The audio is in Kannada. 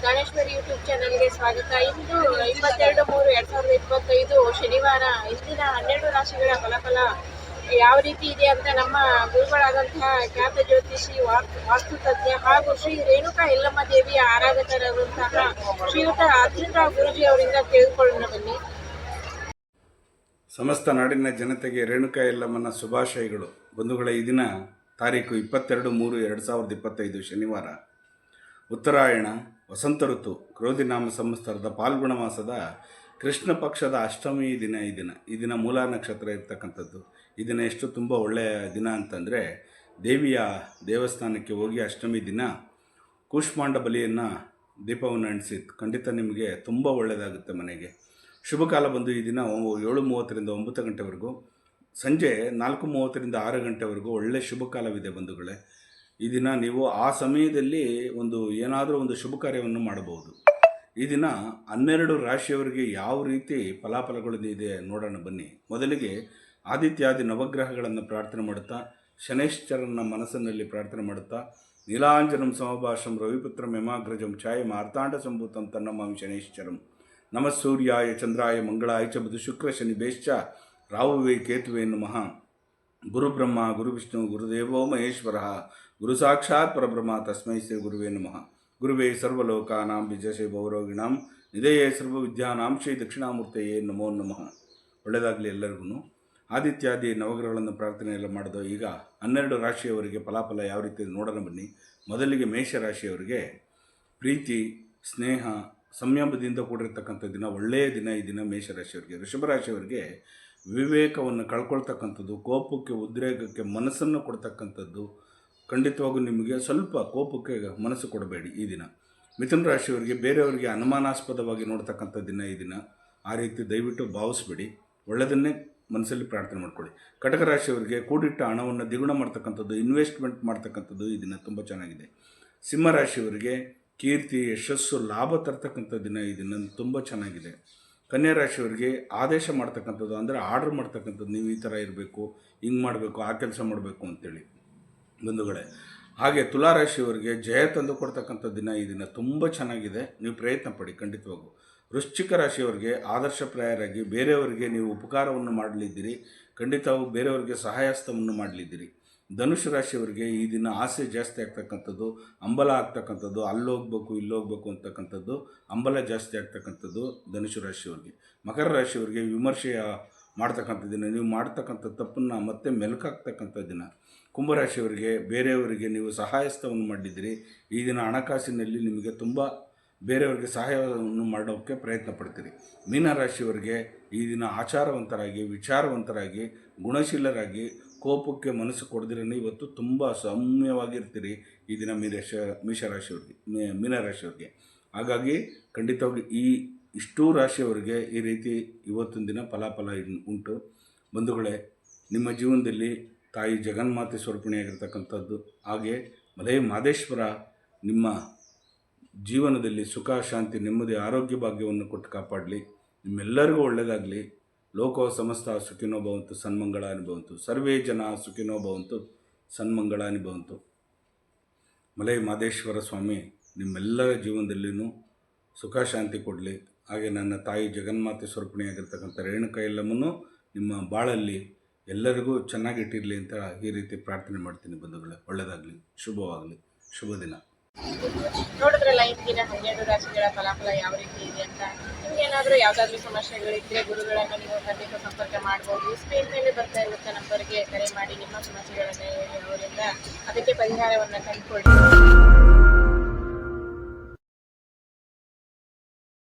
ಜ್ಞಾನೇಶ್ವರಿ ಯೂಟ್ಯೂಬ್ ಚಾನಲ್ಗೆ ಸ್ವಾಗತ. ಇಂದು ಇಪ್ಪತ್ತೆರಡು ಮೂರು ಎರಡ್ ಸಾವಿರದ ಇಪ್ಪತ್ತೈದು ಶನಿವಾರ. ಇಂದಿನ ಹನ್ನೆರಡು ರಾಶಿಗಳ ಫಲಫಲ ಯಾವ ರೀತಿ ಇದೆ ಅಂತ ನಮ್ಮ ಗುರುಗಳಾದಂತಹ ಖ್ಯಾತ ಜ್ಯೋತಿಷಿ ವಾಸ್ತು ತಜ್ಞ ಹಾಗೂ ಶ್ರೀ ರೇಣುಕಾ ಯಲ್ಲಮ್ಮ ದೇವಿಯ ಆರಾಧಕರಾದಂತಹ ಶ್ರೀಯುತ ಅರ್ಜುನರಾವ್ ಗುರುಜಿ ಅವರಿಂದ ತಿಳಿದುಕೊಳ್ಳೋಣ ಬನ್ನಿ. ಸಮಸ್ತ ನಾಡಿನ ಜನತೆಗೆ ರೇಣುಕಾ ಯಲ್ಲಮ್ಮನ ಶುಭಾಶಯಗಳು. ಬಂಧುಗಳ, ಈ ದಿನ ತಾರೀಕು ಇಪ್ಪತ್ತೆರಡು ಮೂರು ಎರಡು ಸಾವಿರದ ಇಪ್ಪತ್ತೈದು ಶನಿವಾರ. ಉತ್ತರಾಯಣ, ವಸಂತ ಋತು, ಕ್ರೋಧಿನಾಮ ಸಂವತ್ಸರದ ಪಾಲ್ಗುಣ ಮಾಸದ ಕೃಷ್ಣ ಪಕ್ಷದ ಅಷ್ಟಮಿ ದಿನ ಈ ದಿನ. ಈ ದಿನ ಮೂಲ ನಕ್ಷತ್ರ ಇರ್ತಕ್ಕಂಥದ್ದು. ಈ ದಿನ ಎಷ್ಟು ತುಂಬ ಒಳ್ಳೆಯ ದಿನ ಅಂತಂದರೆ ದೇವಿಯ ದೇವಸ್ಥಾನಕ್ಕೆ ಹೋಗಿ ಅಷ್ಟಮಿ ದಿನ ಕೂಷ್ಮಾಂಡ ಬಲಿಯನ್ನು ದೀಪವನ್ನು ಅಣಿಸಿ ಖಂಡಿತ ನಿಮಗೆ ತುಂಬ ಒಳ್ಳೆಯದಾಗುತ್ತೆ ಮನೆಗೆ. ಶುಭ ಕಾಲ ಬಂದು ಈ ದಿನ ಏಳು ಮೂವತ್ತರಿಂದ ಒಂಬತ್ತು ಗಂಟೆವರೆಗೂ. ಸಂಜೆ ನಾಲ್ಕು ಮೂವತ್ತರಿಂದ ಆರು ಗಂಟೆವರೆಗೂ ಒಳ್ಳೆಯ ಶುಭ ಕಾಲವಿದೆ ಬಂಧುಗಳೇ. ಈ ದಿನ ನೀವು ಆ ಸಮಯದಲ್ಲಿ ಒಂದು ಏನಾದರೂ ಒಂದು ಶುಭ ಕಾರ್ಯವನ್ನು ಮಾಡಬಹುದು. ಈ ದಿನ ಹನ್ನೆರಡು ರಾಶಿಯವರಿಗೆ ಯಾವ ರೀತಿ ಫಲಾಫಲಗಳು ಇದೆ ನೋಡೋಣ ಬನ್ನಿ. ಮೊದಲಿಗೆ ಆದಿತ್ಯಾದಿ ನವಗ್ರಹಗಳನ್ನು ಪ್ರಾರ್ಥನೆ ಮಾಡುತ್ತಾ ಶನೇಶ್ವರನ ಮನಸ್ಸಿನಲ್ಲಿ ಪ್ರಾರ್ಥನೆ ಮಾಡುತ್ತಾ, ನೀಲಾಂಜನಂ ಸಮಭಾಷಂ ರವಿಪುತ್ರ ಮೇಮಾಗ್ರಜಂ ಛಾಯ ಮಾರ್ತಾಂಡ ಸಂಭೂತಂ ತನ್ನಮಾಂ ಶನೇಶ್ವರಂ ನಮಃ ಸೂರ್ಯಾಯ ಚಂದ್ರಾಯ ಮಂಗಳಾಯ ಚ ಬುಧ ಶುಕ್ರ ಶನಿ ಬೇಶ್ಚ ರಾಹುವೇ ಕೇತುವೆ ನಮಃ. ಗುರುಬ್ರಹ್ಮ, ಗುರುವಿಷ್ಣು, ಗುರುದೇವೋ ಮಹೇಶ್ವರ. ಗುರು ಸಾಕ್ಷಾತ್ ಪರಬ್ರಹ್ಮ ತಸ್ಮೈ ಶ್ರೀ ಗುರುವೇ ನಮಃ. ಗುರುವೇ ಸರ್ವಲೋಕಾನಾಂ ವಿಜಯಶ್ರೀ ಭೌರೋಗಿಣಾಂ ಸರ್ವ ವಿದ್ಯಾನಾಂ ಶ್ರೀ ದಕ್ಷಿಣಾಮೂರ್ತೆಯೇ ನಮೋ ನಮಃ. ಒಳ್ಳೆಯದಾಗಲಿ ಎಲ್ಲರಿಗೂ ಆದಿತ್ಯಾದಿ ನವಗ್ರಹಗಳನ್ನು ಪ್ರಾರ್ಥನೆ ಎಲ್ಲ ಮಾಡೋದು ಈಗ ಹನ್ನೆರಡು ರಾಶಿಯವರಿಗೆ ಫಲಾಫಲ ಯಾವ ರೀತಿ ನೋಡೋಣ ಬನ್ನಿ. ಮೊದಲಿಗೆ ಮೇಷ ರಾಶಿಯವರಿಗೆ ಪ್ರೀತಿ, ಸ್ನೇಹ, ಸಂಯಮದಿಂದ ಕೂಡಿರ್ತಕ್ಕಂಥ ದಿನ, ಒಳ್ಳೆಯ ದಿನ ಈ ದಿನ ಮೇಷರಾಶಿಯವರಿಗೆ. ವೃಷಭ ರಾಶಿಯವರಿಗೆ ವಿವೇಕವನ್ನು ಕಳ್ಕೊಳ್ತಕ್ಕಂಥದ್ದು, ಕೋಪಕ್ಕೆ, ಉದ್ರೇಕಕ್ಕೆ ಮನಸ್ಸನ್ನು ಕೊಡ್ತಕ್ಕಂಥದ್ದು ಖಂಡಿತವಾಗೂ ನಿಮಗೆ ಸ್ವಲ್ಪ ಕೋಪಕ್ಕೆ ಮನಸ್ಸು ಕೊಡಬೇಡಿ ಈ ದಿನ. ಮಿಥುನ ರಾಶಿಯವರಿಗೆ ಬೇರೆಯವರಿಗೆ ಅನುಮಾನಾಸ್ಪದವಾಗಿ ನೋಡ್ತಕ್ಕಂಥ ದಿನ ಈ ದಿನ. ಆ ರೀತಿ ದಯವಿಟ್ಟು ಭಾವಿಸ್ಬೇಡಿ. ಒಳ್ಳೆಯದನ್ನೇ ಮನಸ್ಸಲ್ಲಿ ಪ್ರಾರ್ಥನೆ ಮಾಡಿಕೊಳ್ಳಿ. ಕಟಕ ರಾಶಿಯವರಿಗೆ ಕೂಡಿಟ್ಟ ಹಣವನ್ನು ದ್ವಿಗುಣ ಮಾಡ್ತಕ್ಕಂಥದ್ದು, ಇನ್ವೆಸ್ಟ್ಮೆಂಟ್ ಮಾಡ್ತಕ್ಕಂಥದ್ದು ಈ ದಿನ ತುಂಬ ಚೆನ್ನಾಗಿದೆ. ಸಿಂಹ ರಾಶಿಯವರಿಗೆ ಕೀರ್ತಿ, ಯಶಸ್ಸು, ಲಾಭ ತರ್ತಕ್ಕಂಥ ದಿನ ಈ ದಿನ ತುಂಬ ಚೆನ್ನಾಗಿದೆ. ಕನ್ಯಾ ರಾಶಿಯವರಿಗೆ ಆದೇಶ ಮಾಡ್ತಕ್ಕಂಥದ್ದು ಅಂದರೆ ಆರ್ಡ್ರ್ ಮಾಡ್ತಕ್ಕಂಥದ್ದು ನೀವು ಈ ಥರ ಇರಬೇಕು, ಹಿಂಗೆ ಮಾಡಬೇಕು, ಆ ಕೆಲಸ ಮಾಡಬೇಕು ಅಂತೇಳಿ. ಬಂಧುಗಳೇ. ಹಾಗೆ ತುಲಾ ರಾಶಿಯವರಿಗೆ ಜಯ ತಂದು ಕೊಡ್ತಕ್ಕಂಥ ದಿನ ಈ ದಿನ ತುಂಬ ಚೆನ್ನಾಗಿದೆ. ನೀವು ಪ್ರಯತ್ನ ಪಡಿ ಖಂಡಿತವಾಗೂ ವೃಶ್ಚಿಕ ರಾಶಿಯವರಿಗೆ ಆದರ್ಶಪ್ರಾಯರಾಗಿ ಬೇರೆಯವರಿಗೆ ನೀವು ಉಪಕಾರವನ್ನು ಮಾಡಲಿದ್ದೀರಿ. ಖಂಡಿತವಾಗೂ ಬೇರೆಯವರಿಗೆ ಸಹಾಯಸ್ತವನ್ನು ಮಾಡಲಿದ್ದೀರಿ. ಧನುಷ್ ರಾಶಿಯವರಿಗೆ ಈ ದಿನ ಆಸೆ ಜಾಸ್ತಿ ಆಗ್ತಕ್ಕಂಥದ್ದು, ಅಂಬಲ ಆಗ್ತಕ್ಕಂಥದ್ದು, ಅಲ್ಲೋಗ್ಬೇಕು, ಇಲ್ಲೋಗ್ಬೇಕು ಅಂತಕ್ಕಂಥದ್ದು, ಅಂಬಲ ಜಾಸ್ತಿ ಆಗ್ತಕ್ಕಂಥದ್ದು ಧನುಷು ರಾಶಿಯವರಿಗೆ. ಮಕರ ರಾಶಿಯವರಿಗೆ ವಿಮರ್ಶೆಯ ಮಾಡ್ತಕ್ಕಂಥ ದಿನ, ನೀವು ಮಾಡ್ತಕ್ಕಂಥ ತಪ್ಪನ್ನು ಮತ್ತೆ ಮೆಲುಕಾಗ್ತಕ್ಕಂಥ ದಿನ. ಕುಂಭರಾಶಿಯವರಿಗೆ, ಬೇರೆಯವರಿಗೆ ನೀವು ಸಹಾಯಸ್ಥವನ್ನು ಮಾಡಿದ್ದೀರಿ. ಈ ದಿನ ಹಣಕಾಸಿನಲ್ಲಿ ನಿಮಗೆ ತುಂಬ ಬೇರೆಯವರಿಗೆ ಸಹಾಯವನ್ನು ಮಾಡೋಕ್ಕೆ ಪ್ರಯತ್ನ ಪಡ್ತೀರಿ. ಮೀನರಾಶಿಯವರಿಗೆ ಈ ದಿನ ಆಚಾರವಂತರಾಗಿ, ವಿಚಾರವಂತರಾಗಿ, ಗುಣಶೀಲರಾಗಿ, ಕೋಪಕ್ಕೆ ಮನಸ್ಸು ಕೊಡದಿರೇ ಇವತ್ತು ತುಂಬ ಸೌಮ್ಯವಾಗಿರ್ತೀರಿ ಈ ದಿನ ಮೀನ ಮೀಷರಾಶಿಯವ್ರಿಗೆ ಮೀನರಾಶಿಯವರಿಗೆ. ಹಾಗಾಗಿ ಖಂಡಿತವಾಗಿ ಈ ಇಷ್ಟೂ ರಾಶಿಯವರಿಗೆ ಈ ರೀತಿ ಇವತ್ತಿನ ದಿನ ಫಲಾಫಲ ಉಂಟು. ಬಂಧುಗಳೇ, ನಿಮ್ಮ ಜೀವನದಲ್ಲಿ ತಾಯಿ ಜಗನ್ಮಾತೆ ಸ್ವರೂಪಿಣಿಯಾಗಿರ್ತಕ್ಕಂಥದ್ದು, ಹಾಗೆ ಮಲೈ ಮಾದೇಶ್ವರ ನಿಮ್ಮ ಜೀವನದಲ್ಲಿ ಸುಖ, ಶಾಂತಿ, ನೆಮ್ಮದಿ, ಆರೋಗ್ಯ ಭಾಗ್ಯವನ್ನು ಕೊಟ್ಟು ಕಾಪಾಡಲಿ. ನಿಮ್ಮೆಲ್ಲರಿಗೂ ಒಳ್ಳೆಯದಾಗಲಿ ಲೋಕೋ ಸಮಸ್ತ ಸುಖಿನೋ ಭವಂತು ಸನ್ಮಂಗಳ ಅನುಭವಂತು ಸರ್ವೇ ಜನ ಸುಖಿನೋ ಭವಂತು ಸನ್ಮಂಗಳ ಅನುಭವಂತು ಮಲೈ ಮಾದೇಶ್ವರ ಸ್ವಾಮಿ, ನಿಮ್ಮೆಲ್ಲರ ಜೀವನದಲ್ಲಿಯೂ ಸುಖ, ಶಾಂತಿ ಕೊಡಲಿ. ಹಾಗೆ ನನ್ನ ತಾಯಿ ಜಗನ್ಮಾತೆ ಸ್ವರೂಪಿಣಿಯಾಗಿರ್ತಕ್ಕಂಥ ರೇಣುಕಾ ನಿಮ್ಮ ಬಾಳಲ್ಲಿ ಎಲ್ಲರಿಗೂ ಚೆನ್ನಾಗಿಟ್ಟಿರಲಿ ಅಂತ ಈ ರೀತಿ ಪ್ರಾರ್ಥನೆ ಮಾಡ್ತೀನಿ ಬಂಧುಗಳೇ. ಒಳ್ಳೆಯದಾಗಲಿ ಶುಭವಾಗಲಿ. ಶುಭ ದಿನ. ನೋಡಿದ್ರಲ್ಲ, ಇಂದಿನ ಹನ್ನೆರಡು ರಾಶಿಗಳ ಫಲಾಫಲ ಯಾವ ರೀತಿ ಇದೆ ಅಂತ. ಏನಾದರೂ ಯಾವುದಾದ್ರೂ ಸಮಸ್ಯೆಗಳಿದ್ರೆ ಗುರುಗಳನ್ನು ನೀವು ಖಂಡಿತ ಸಂಪರ್ಕ ಮಾಡ್ಬೋದು. ಸ್ಕ್ರೀನ್ ಮೇಲೆ ಬರ್ತಾ ಇರುತ್ತೆ ನಂಬರ್ಗೆ ಕರೆ ಮಾಡಿ ನಿಮ್ಮ ಸಮಸ್ಯೆಗಳನ್ನು ಅವರಿಂದ ಅದಕ್ಕೆ ಪರಿಹಾರವನ್ನು ಕಂಡುಕೊಳ್ಳಿ